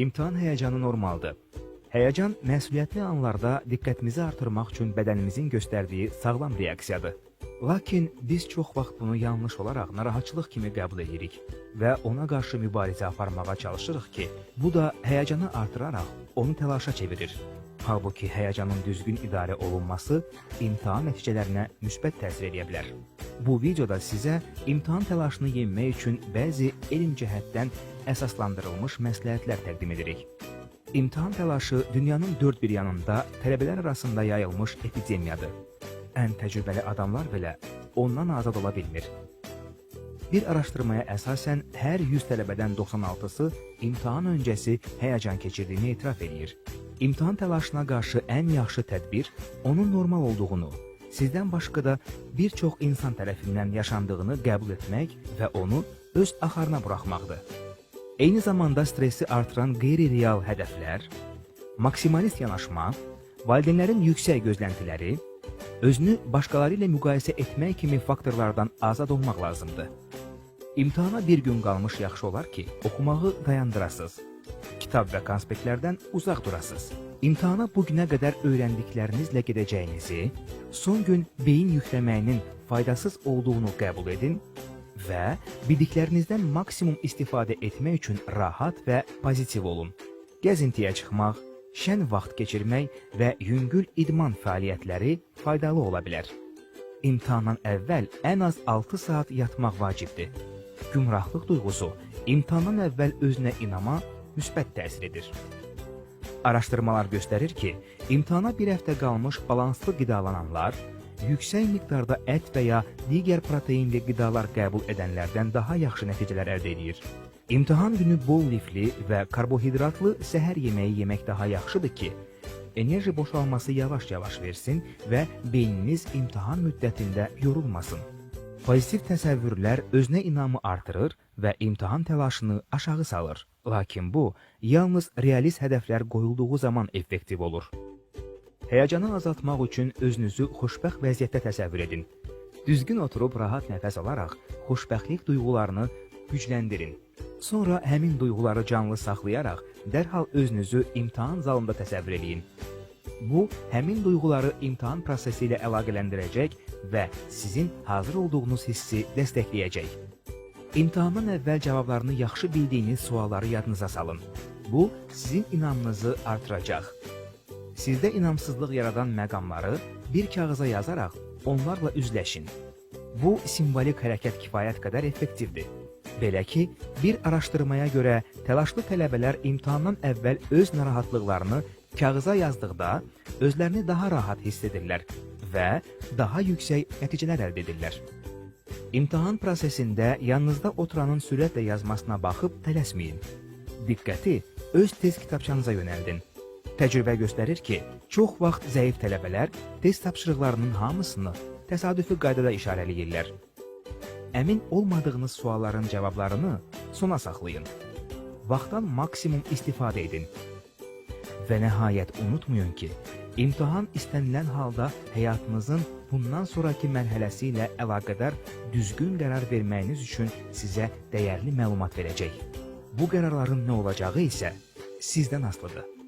İmtahan həyəcanı normaldır. Həyəcan məsuliyyətli anlarda diqqətimizi artırmaq üçün bədənimizin göstərdiyi sağlam reaksiyadır. Lakin biz çox vaxt bunu yanlış olaraq narahatçılıq kimi qəbul edirik və ona qarşı mübarizə aparmağa çalışırıq ki, bu da həyəcanı artıraraq onu təlaşa çevirir. Halbuki həyəcanın düzgün idarə olunması imtahan nəticələrinə müsbət təsir edə bilər. Bu videoda sizə imtahan təlaşını yenmək üçün bəzi elm cəhətdən əsaslandırılmış məsləhətlər təqdim edirik. İmtahan təlaşı dünyanın dörd bir yanında tələbələr arasında yayılmış epidemiyadır. Ən təcrübəli adamlar belə ondan azad ola bilmir. Bir araşdırmaya əsasən hər 100 tələbədən 96-sı imtahan öncəsi həyəcan keçirdiyini etiraf edir. İmtahan təlaşına qarşı ən yaxşı tədbir onun normal olduğunu, sizdən başqa da bir çox insan tərəfindən yaşandığını qəbul etmək və onu öz axarına buraxmaqdır. Eyni zamanda stressi artıran qeyri-real hədəflər, maksimalist yanaşma, valideynlərin yüksək gözləntiləri, özünü başqaları ilə müqayisə etmək kimi faktorlardan azad olmaq lazımdır. İmtahana bir gün qalmış yaxşı olar ki, oxumağı dayandırasınız. Kitab və konspektlərdən uzaq durasınız. İmtahana bu günə qədər öyrəndiklərinizlə gedəcəyinizi, son gün beyin yükləməyinin faydasız olduğunu qəbul edin və bildiklərinizdən maksimum istifadə etmək üçün rahat və pozitiv olun. Gəzintiyə çıxmaq, şən vaxt keçirmək və yüngül idman fəaliyyətləri faydalı ola bilər. İmtahandan əvvəl ən az 6 saat yatmaq vacibdir. Gümrahlıq duyğusu imtahandan əvvəl özünə inama müsbət təsir edir. Araşdırmalar göstərir ki, imtahana bir həftə qalmış balanslı qidalananlar yüksək miqdarda ət və ya digər proteinli qidalar qəbul edənlərdən daha yaxşı nəticələr əldə edir. İmtahan günü bol lifli və karbohidratlı səhər yeməyi yemək daha yaxşıdır ki, enerji boşalması yavaş-yavaş versin və beyniniz imtahan müddətində yorulmasın. Pozitiv təsəvvürlər özünə inamı artırır və imtahan təlaşını aşağı salır. Lakin bu yalnız realist hədəflər qoyulduğu zaman effektiv olur. Həyəcanı azaltmaq üçün özünüzü xoşbəxt vəziyyətdə təsəvvür edin. Düzgün oturub rahat nəfəs alaraq xoşbəxtlik duyğularını gücləndirin. Sonra həmin duyğuları canlı saxlayaraq dərhal özünüzü imtahan zalında təsəvvür edin. Bu, həmin duyğuları imtahan prosesi ilə əlaqələndirəcək və sizin hazır olduğunuz hissi dəstəkləyəcək. İmtahandan əvvəl cavablarını yaxşı bildiyiniz sualları yadınıza salın. Bu, sizin inamınızı artıracaq. Sizdə inamsızlıq yaradan məqamları bir kağıza yazaraq onlarla üzləşin. Bu simvolik hərəkət kifayət qədər effektivdir. Belə ki, bir araşdırmaya görə təlaşlı tələbələr imtahandan əvvəl öz narahatlıqlarını kağıza yazdıqda özlərini daha rahat hiss edirlər və daha yüksək nəticələr əldə edirlər. İmtahan prosesində yanınızda oturanın sürətlə yazmasına baxıb tələsməyin. Diqqəti öz test kitabçanıza yönəldin. Təcrübə göstərir ki, çox vaxt zəif tələbələr test tapşırıqlarının hamısını təsadüfi qaydada işarələyirlər. Əmin olmadığınız sualların cavablarını sona saxlayın. Vaxtdan maksimum istifadə edin. Və nəhayət unutmayın ki, imtahan istənilən halda həyatınızın bundan sonraki mərhələsi ilə əlaqədar düzgün qərar verməyiniz üçün sizə dəyərli məlumat verəcək. Bu qərarların nə olacağı isə sizdən asılıdır.